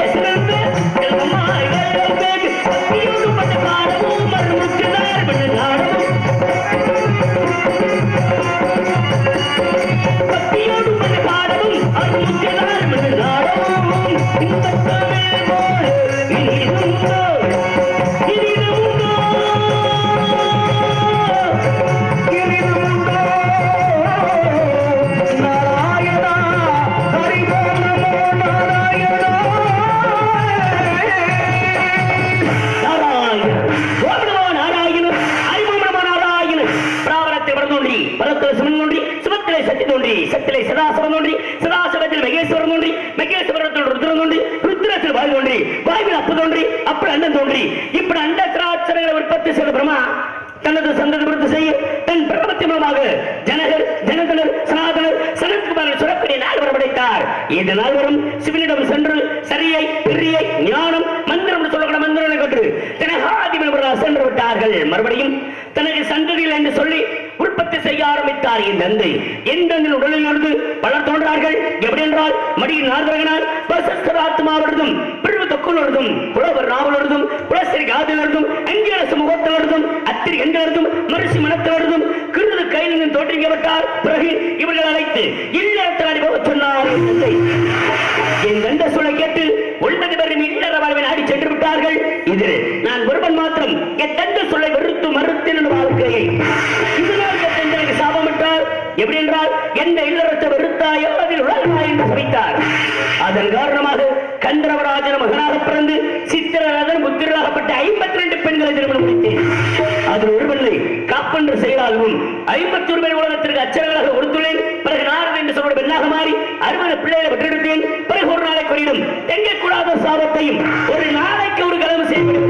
Yes! Maheswaran தோன்றி மகேஸ்வரத்தில் ருத்ரன் தோன்றி ருத்ரத்தில் வாயு தோன்றி வாயுவில் அப்பு தோன்றி அப்படி அண்ணன் தோன்றி. இப்படி அண்ட திராட்சரங்களை உற்பத்தி செய்த பிரமா தனது சந்ததி விருத்தி செய்ய தன் பிரபத்தின் மூலமாக ஜனகர் ஜனதனர் சனாதனர் சனத்குமாரன் சுரக்கூடிய நாள் வரப்படைத்தார் இந்த நால்வரும் சிவனிடம் சென்று சரியை பிரியை ஞானம் மந்திரம் என்று சொல்லக்கூடிய மந்திரங்களை கற்று தனகாதிபதி சென்று விட்டார்கள். மறுபடியும் தனது சந்ததியில் என்று சொல்லி உற்பத்தி செய்ய ஆரம்பித்தார் என் தந்தை. என் தந்தை உடலில் இருந்து பலர் தோன்றார்கள்? எப்படி என்றால் மடியின் நாகரகனால் பசஸ்கராத்மாவிடதும் பிரிவு தொக்குலொருதும் புலவர் நாவலொருதும் புலசரி காதிலொருதும் அங்கேரசு முகத்திலொருதும் அத்திரி எங்கிலொருதும் மரிசி மனத்திலொருதும் கிருது கைலிருந்து தோற்றுவிக்கப்பட்டார் பிறகு இவர்கள் அழைத்து இல்லை எப்படி என்றால் எந்த இல்லறத்தை வெறுத்தாயோ அதில் உலகாய் என்று சமைத்தார் அதன் காரணமாக கந்தரவராஜன் மகனாக பிறந்து சித்திரராஜன் புத்திரராகப்பட்ட ஐம்பத்தி ரெண்டு பெண்களை திருமணம் முடித்தேன். அதில் ஒருவனை காப்பென்று செயலாகவும் ஐம்பத்தி ஒரு பேர் உலகத்திற்கு அச்சரங்களாக கொடுத்துள்ளேன். பிறகு நாரது என்று சொல்ல பெண்ணாக மாறி அறுபது பிள்ளைகளை பெற்றெடுத்தேன். பிறகு ஒரு நாளை கொடிடும் தெங்கக்கூடாத சாபத்தையும் ஒரு நாளைக்கு ஒரு கலவு செய்வது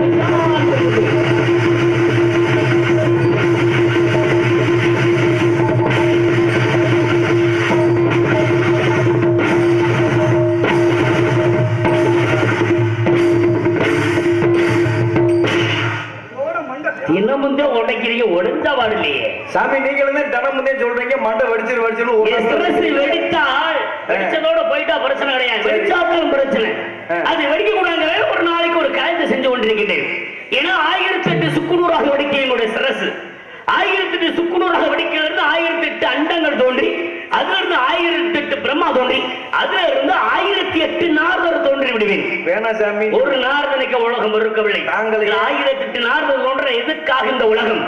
நாங்கள் ஆயிரத்தி எட்டு நாரதர் தோன்ற எதுக்காக இந்த உலகம்?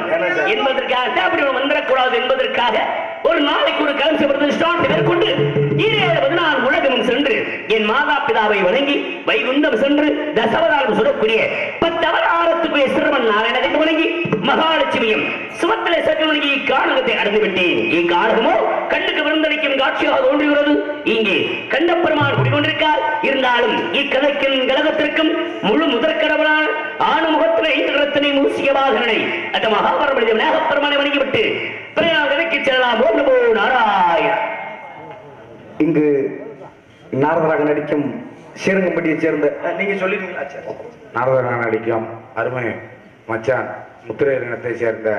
என்பதற்காக அப்படி வந்துடக்கூடாது என்பதற்காக ஒரு நாளைக்கு ஒரு கலம்சை ஸ்டார்ட் மேற்கொண்டு ஈரேழு பதினாறு உலகமும் சென்று என் மாதா பிதாவை வணங்கி வைகுண்டம் சென்று தசவதாரம் சுடக்கூடிய பத்தவதாரத்துக்குரிய சிறுவன் நாராயணத்தை வணங்கி மகாலட்சுமியும் சுமத்தில சற்று வணங்கி அடைந்துவிட்டேன். அடைந்து விட்டேன் கண்ணுக்கு விருந்தளிக்கும் காட்சியாக தோன்றுகிறது. இங்கே கண்டப்பெருமான் குடிகொண்டிருக்கார் இருந்தாலும் இக்கதைக்கும் கழகத்திற்கும் முழு முதற்கடவுளான ஆணுமுகத்திலே ஐந்து மூசிய வாகனனை அந்த மகாபரமனித விநாயகப்பெருமானை வணங்கிவிட்டு பிறகு நாம் கதைக்கு செல்லலாம். ஓம் நமோ நாராயண. இங்கு நாரதராக நடிக்கும் ஸ்ரீரங்கம்பட்டியை சேர்ந்த நீங்க சொல்லிட்டீங்களா? நாரதராக நடிக்கும் அருமை மச்சான் முத்திரையர் இனத்தை சேர்ந்த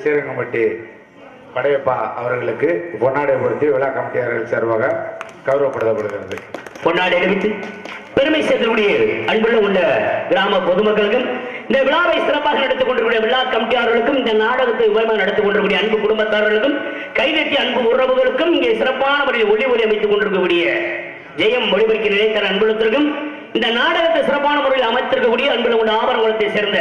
ஸ்ரீரங்கம்பட்டி படையப்பா அவர்களுக்கு பொன்னாடைப்படுத்தி விழா கமிட்டியாளர்கள் சார்பாக கௌரவப்படுத்தப்படுகிறது. பொன்னாடி அறிவித்து பெருமை சேர்க்கக்கூடிய அன்புள்ள உள்ள கிராம பொதுமக்களுக்கும் இந்த விழாவை சிறப்பாக நடத்திக் கொண்டிருக்கூடிய விழா கமிட்டியாளர்களுக்கும் இந்த நாடகத்தை விவரமாக நடத்திக் கொண்டிருக்கக்கூடிய அன்பு குடும்பத்தாரர்களுக்கும் கைதட்டி அன்பு உறவுகளுக்கும் இங்கே சிறப்பான முறையில் ஒளி ஒளி அமைத்துக் கொண்டிருக்கக்கூடிய ஜெயம் ஒளிபரிக்க நினைத்த அன்புலத்திற்கும் இந்த நாடகத்தை சிறப்பான முறையில் அமைத்திருக்கக்கூடிய அன்புல உள்ள ஆபரணத்தை சேர்ந்த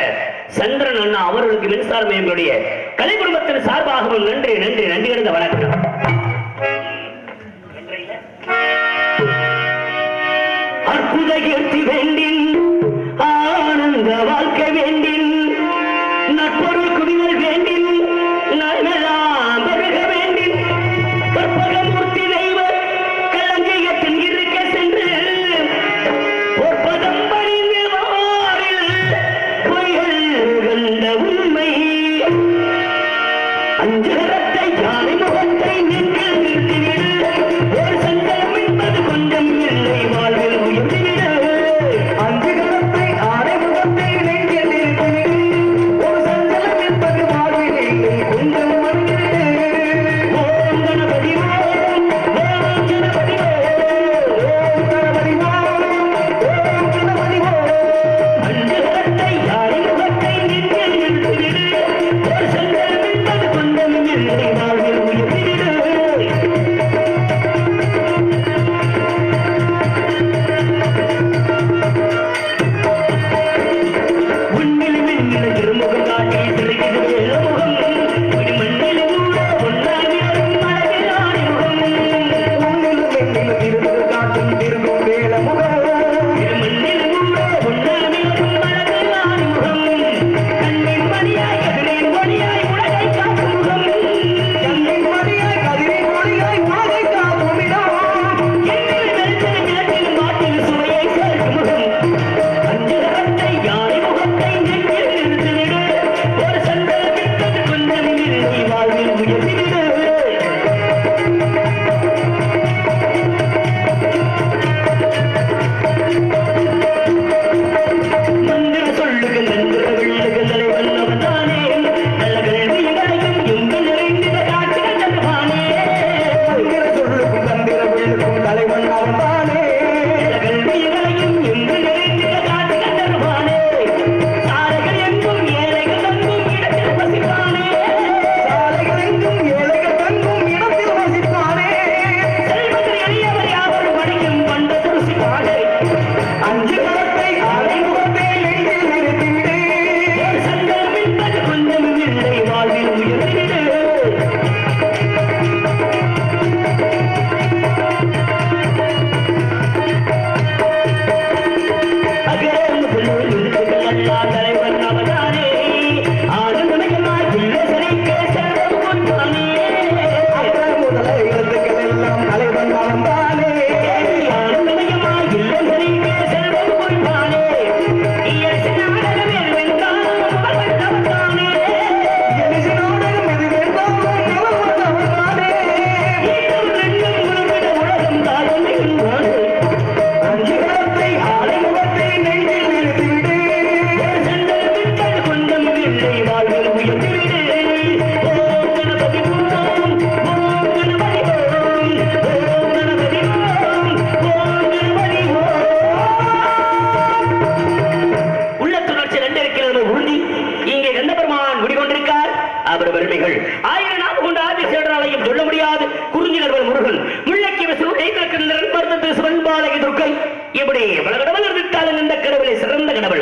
சந்திரன் அண்ணா அவர்களுக்கு மின்சாரம் எங்களுடைய கலை குடும்பத்தின் சார்பாகவும் நன்றி நன்றி நன்றி இருந்த வணக்கம். அற்புத கீர்த்தி வேண்டின்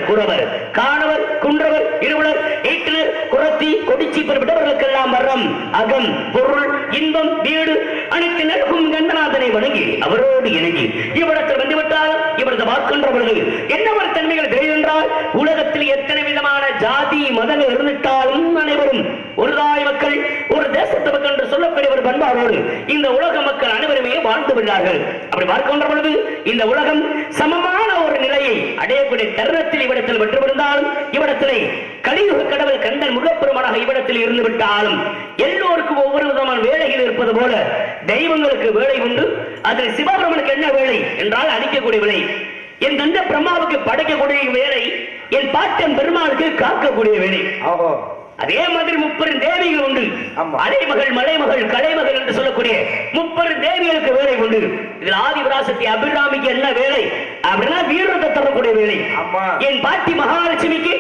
குறவர். காணவர் குன்றவர் இருவலர் ஈட்டுனர் குரத்தி கொடிச்சி பெறப்பட்டவர்களுக்கெல்லாம் வரம் அகம் பொருள் இன்பம் வீடு அனைத்து நெருக்கும் கந்தநாதனை வணங்கி அவரோடு இணங்கி இவ்விடத்தில் வந்துவிட்டால் இவரது பார்க்கின்ற என்ன ஒரு தன்மைகள் தெரிவென்றால் உலகத்தில் எத்தனை விதமான ஜாதி மதங்கள் இருந்துட்டாலும் அனைவரும் ஒருதாய் மக்கள் தேசத்து மக்கள் என்று சொல்லக்கூடிய ஒரு பண்பாடோடு இந்த உலக மக்கள் அனைவருமே வாழ்ந்து விடுகிறார்கள். அப்படி பார்க்கின்ற பொழுது இந்த உலகம் சமமான ஒரு நிலையை அடையக்கூடிய தருணத்தில் இவ்விடத்தில் பெற்றிருந்தாலும் இவ்விடத்திலே கலியுக கடவுள் கந்தன் முகப்பெருமானாக இவ்விடத்தில் இருந்து விட்டாலும் எல்லோருக்கும் ஒவ்வொரு விதமான வேலைகள் இருப்பது போல தெய்வங்களுக்கு வேலை உண்டு. அதில் சிவபெருமனுக்கு என்ன வேலை என்றால் அழிக்கக்கூடிய வேலை. என் தந்த பிரம்மாவுக்கு படைக்கக்கூடிய வேலை என் பாட்டன் பெருமாளுக்கு காக்கக்கூடிய வேலை. ஆஹோ. அதே மாதிரி முப்பெரும் தேவிகள் உண்டு. அலைமகள் மலைமகள் கலைமகள் என்று சொல்லக்கூடிய முப்பெரும் தேவிகளுக்கு வேலை உண்டு. இதில் ஆதி விராசத்தி அபிராமிக்கு என்ன வேலை? அப்படின்னா வீரத்தை தரக்கூடிய வேலை. என் பாட்டி மகாலட்சுமிக்கு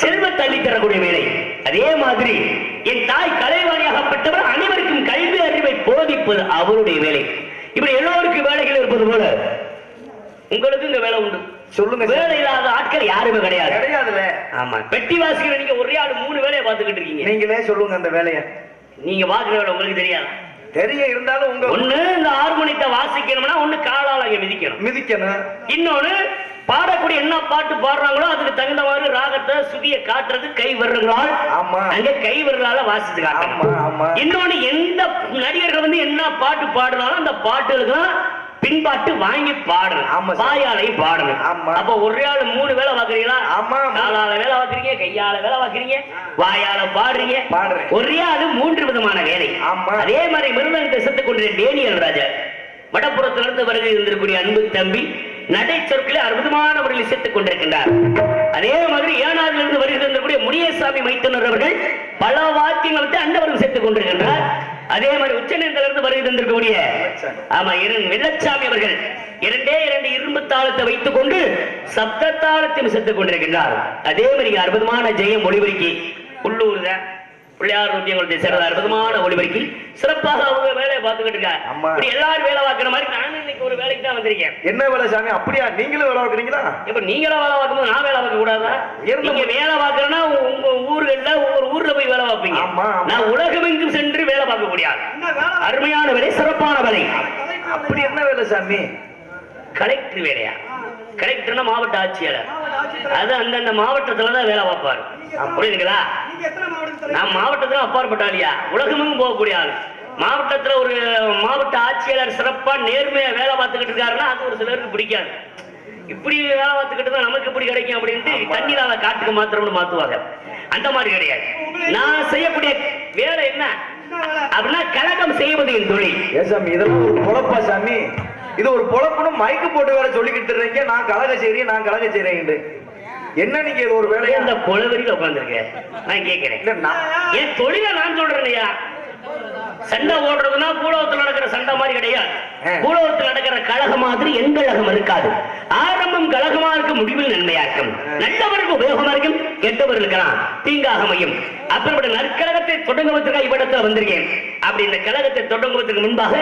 செல்வத்தை அள்ளி தரக்கூடிய வேலை. அதே மாதிரி என் தாய் கலைவாணியாகப்பட்டவர் அனைவருக்கும் கல்வி அறிவை போதிப்பது அவருடைய வேலை. இப்படி எல்லோருக்கும் வேலைகள் இருப்பது போல உங்களுக்கு இந்த வேலை உண்டு. சொல்லுங்க. வேலை இல்லாத ஆட்கள் யாருமே கிடையாது. கிடையாதுல்ல. ஆமா. பெட்டி வாசிக்கிற நீங்க ஒரே ஆள் மூணு வேலையை பார்த்துக்கிட்டு இருக்கீங்க. நீங்களே சொல்லுங்க அந்த வேலைய. நீங்க பாக்குற வேலை உங்களுக்கு தெரியாதா? தெரிய இருந்தாலும் உங்க ஒண்ணு இந்த ஹார்மோனியத்தை வாசிக்கணும்னா ஒண்ணு காலால மிதிக்கணும். மிதிக்கணும். இன்னொன்னு பாடக்கூடிய என்ன பாட்டு பாடுறாங்களோ அதுக்கு தகுந்த மாதிரி ராகத்தை சுதிய காட்டுறது கை விரல்களால் ஆமா. அங்க கை விரலால வாசிச்சு. காட்டணும். இன்னொன்னு எந்த நடிகர்கள் வந்து என்ன பாட்டு பாடுனாலும் அந்த பாட்டுகளுக்கு பின்பாட்டு வாங்கி பாடணும். வாயாலை பாடணும் ஆமா. அப்ப ஒரே ஆள் மூணு வேலை பாக்குறீங்களா ஆமா. காலால வேலை பாக்குறீங்க கையால வேலை பாக்குறீங்க வாயால பாடுறீங்க பாடுறேன். ஒரே ஆளு மூன்று விதமான வேலை ஆமா. அதே மாதிரி மிருதங்கத்தை செத்துக் கொண்டிருந்த டேனியல் ராஜா வடப்புறத்திலிருந்து வருகை இருந்திருக்கூடிய அன்பு தம்பி நடை சொற்களை அற்புதமான முறையில் சேர்த்துக் கொண்டிருக்கின்றார் அதே மாதிரி ஏனாதிலிருந்து வருகை இருந்திருக்கூடிய முனியசாமி மைத்தனர் அவர்கள் பல வாத்தியங்களை வைத்து அண்டவர்கள் சேர்த்துக் கொண்டிருக்கின்றார் அதே மாதிரி உச்சநேந்திலிருந்து வருகை தந்திருக்கக்கூடிய ஆமா இரண் வெள்ளச்சாமி அவர்கள் இரண்டே இரண்டு இரும்பு தாளத்தை வைத்துக் கொண்டு சப்த தாளத்தையும் செத்துக் கொண்டிருக்கின்றார். அதே மாதிரி அற்புதமான ஜெயம் ஒளிபெருக்கி உள்ளூர் தான் பிள்ளையார் ஊட்டியங்களுடைய சிறந்த அற்புதமான ஒளிபெருக்கி சிறப்பாக அவங்க வேலையை பார்த்துக்கிட்டு இருக்காங்க. எல்லாரும் வேலை பார்க்கிற மாதிரி நானும் இன்னைக்கு ஒரு வேலைக்கு தான் வந்திருக்கேன். என்ன வேலை சாமி? அப்படியா? நீங்களும் வேலை பார்க்குறீங்களா? இப்ப நீங்களும் வேலை பார்க்கும்போது நான் வேலை பார்க்க கூடாதா? நீங்க வேலை பார்க்கறேன்னா உங்க ஊர்கள்ல ஒவ்வொரு ஊர்ல போய் வேலை பார்ப்பீங்க. நான் உலகமெங்கும் சென்று வேலை பார்க்க முடியாது அருமையான வேலை சிறப்பான வேலை. அப்படி என்ன வேலை சாமி? கலெக்டர் வேலையா? கலெக்டர்னா மாவட்ட ஆட்சியாளர்? அது அந்தந்த மாவட்டத்துல தான் வேலை பார்ப்பாரு. புரியுதுங்களா? நான் மாவட்டத்துல அப்பாற்பட்டாலியா உலகமெங்கும் போகக்கூடிய ஆள். மாவட்டத்துல ஒரு மாவட்ட ஆட்சியாளர் சிறப்பா நேர்மையா வேலை பார்த்துக்கிட்டு இருக்காருன்னா அது ஒரு சிலருக்கு பிடிக்காது. இப்படி வேலை பார்த்துக்கிட்டு தான் நமக்கு இப்படி கிடைக்கும் அப்படின்ட்டு தண்ணீரால காட்டுக்கு மாத்திரம்னு மாத்துவாங்க. அந்த மாதிரி கிடையாது. நான் செய்யக்கூடிய வேலை என்ன? அப்படின்னா கழகம் செய்வது என் தொழில். இதெல்லாம் ஒரு பொழப்பா சாமி. இது ஒரு பொழப்புன்னு மைக்கு போட்டு வேற சொல்லிக்கிட்டு இருக்கீங்க. நான் கலக செய்றேன் நான் கலக செய்றேன் என்ன நீங்க ஒரு வேலையா? இந்த கொலவெறியில உட்காந்துருக்க நான் கேட்கிறேன் என் தொழிலை நான் சொல்றேன்யா சண்டை ஓடுறதுன்னா பூலோகத்தில் நடக்கிற சண்டை மாதிரி கிடையாது. பூலோகத்தில் நடக்கிற கழகம் மாதிரி என் கழகம் இருக்காது. ஆரம்பம் கழகமா இருக்கும் முடிவில் நன்மையா இருக்கும் நல்லவருக்கு உபயோகமா இருக்கும் கெட்டவர்களுக்கெல்லாம் தீங்காக அமையும். அப்படிப்பட்ட நற்கழகத்தை தொடங்குவதற்காக இவ்விடத்துல வந்திருக்கேன். அப்படி இந்த கழகத்தை தொடங்குவதற்கு முன்பாக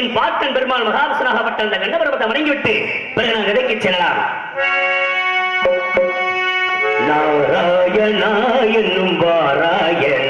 என் பாட்டன் பெருமாள் மகாவிஷ்ணாகப்பட்ட அந்த கண்டபரவத்தை வணங்கிவிட்டு பிறகு நான் விதைக்கு செல்லலாம். நாராயணா என்னும் பாராயணம்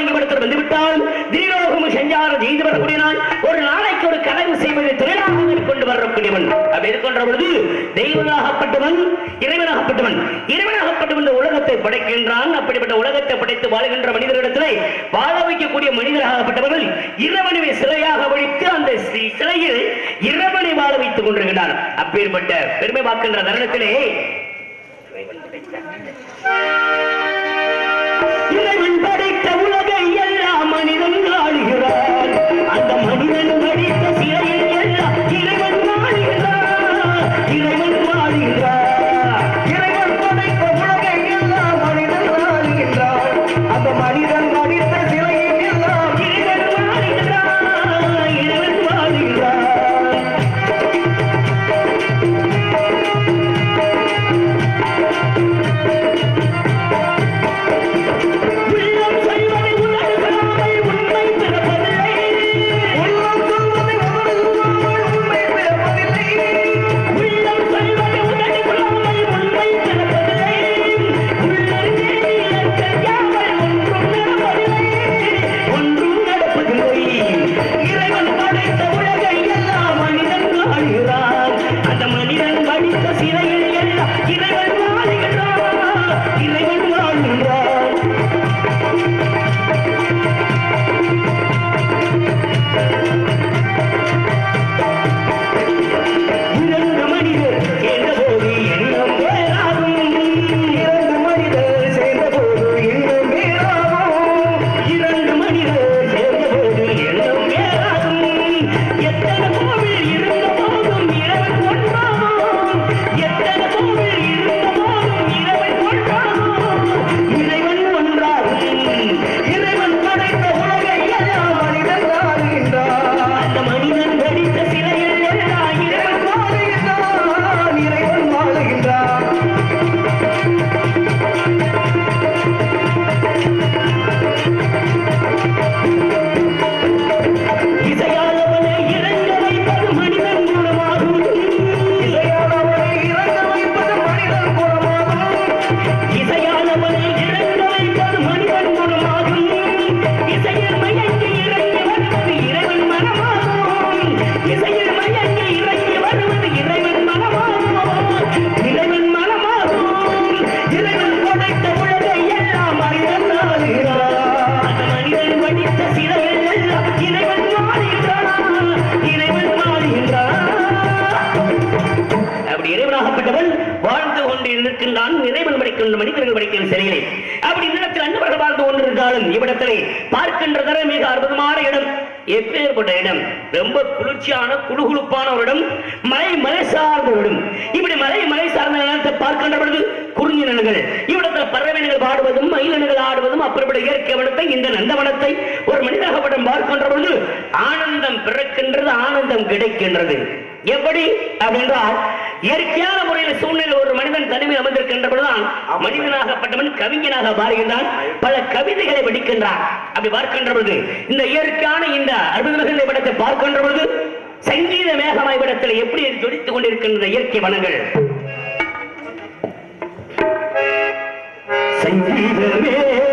கண்ணபெருமாத வந்துவிட்டால் தீரோகம் செஞ்சார செய்து வரக்கூடியனால் ஒரு நாளைக்கு ஒரு கனவு செய்வதை தொழிலாக கொண்டு வரக்கூடியவன். அப்படி இருக்கின்ற பொழுது தெய்வனாகப்பட்டவன் இறைவனாகப்பட்டவன் இறைவனாகப்பட்டவன் இந்த உலகத்தை படைக்கின்றான். அப்படிப்பட்ட உலகத்தை படைத்து வாழ்கின்ற மனிதர்களிடத்திலே வாழ வைக்கக்கூடிய மனிதராகப்பட்டவர்கள் இறைவனை சிலையாக வழித்து அந்த சிலையில் இறைவனை வாழ வைத்துக் கொண்டிருக்கிறார் அப்பேற்பட்ட பெருமை பார்க்கின்ற தருணத்திலே இறைவன் வாழ்ந்து இறைவன் படைக்கின்ற மனிதர்கள் படைக்கின்ற சிலையிலே அப்படி இந்த இடத்தில் அன்பர்கள் வாழ்ந்து கொண்டிருந்தாலும் இவ்விடத்திலே பார்க்கின்ற தர மிக அற்புதமான இடம். எப்பேற்பட்ட இடம்? ரொம்ப குளிர்ச்சியான குழுகுழுப்பான ஒரு இடம். மலை மலை சார்ந்த இடம். இப்படி மலை மலை சார்ந்த இடத்தை பார்க்கின்ற பொழுது குறிஞ்சினங்கள் இவ்விடத்தில் பறவைகள் பாடுவதும் மயிலினங்கள் ஆடுவதும் அப்படிப்பட்ட இயற்கை வனத்தை இந்த நந்தவனத்தை ஒரு மனிதகப்படம் பார்க்கின்ற பொழுது ஆனந்தம் பிறக்கின்றது ஆனந்தம் கிடைக்கின்றது. எப்படி? அப்படின்றால் இயற்கையான முறையில் சூழ்நிலை ஒரு மனிதன் தனிமையில் அமர்ந்திருக்கின்ற பொழுதுதான் மனிதனாகப்பட்டவன் கவிஞனாக மாறுகின்றான். பல கவிதைகளை படிக்கின்றான் அப்படி பார்க்கின்ற பொழுது இந்த இயற்கையான இந்த அற்புதமிகுந்த படத்தை பார்க்கின்ற பொழுது சங்கீத மேகமாய் படத்தில் எப்படி ஜொலித்துக் கொண்டிருக்கின்ற இயற்கை வனங்கள்? சங்கீத மேகம்.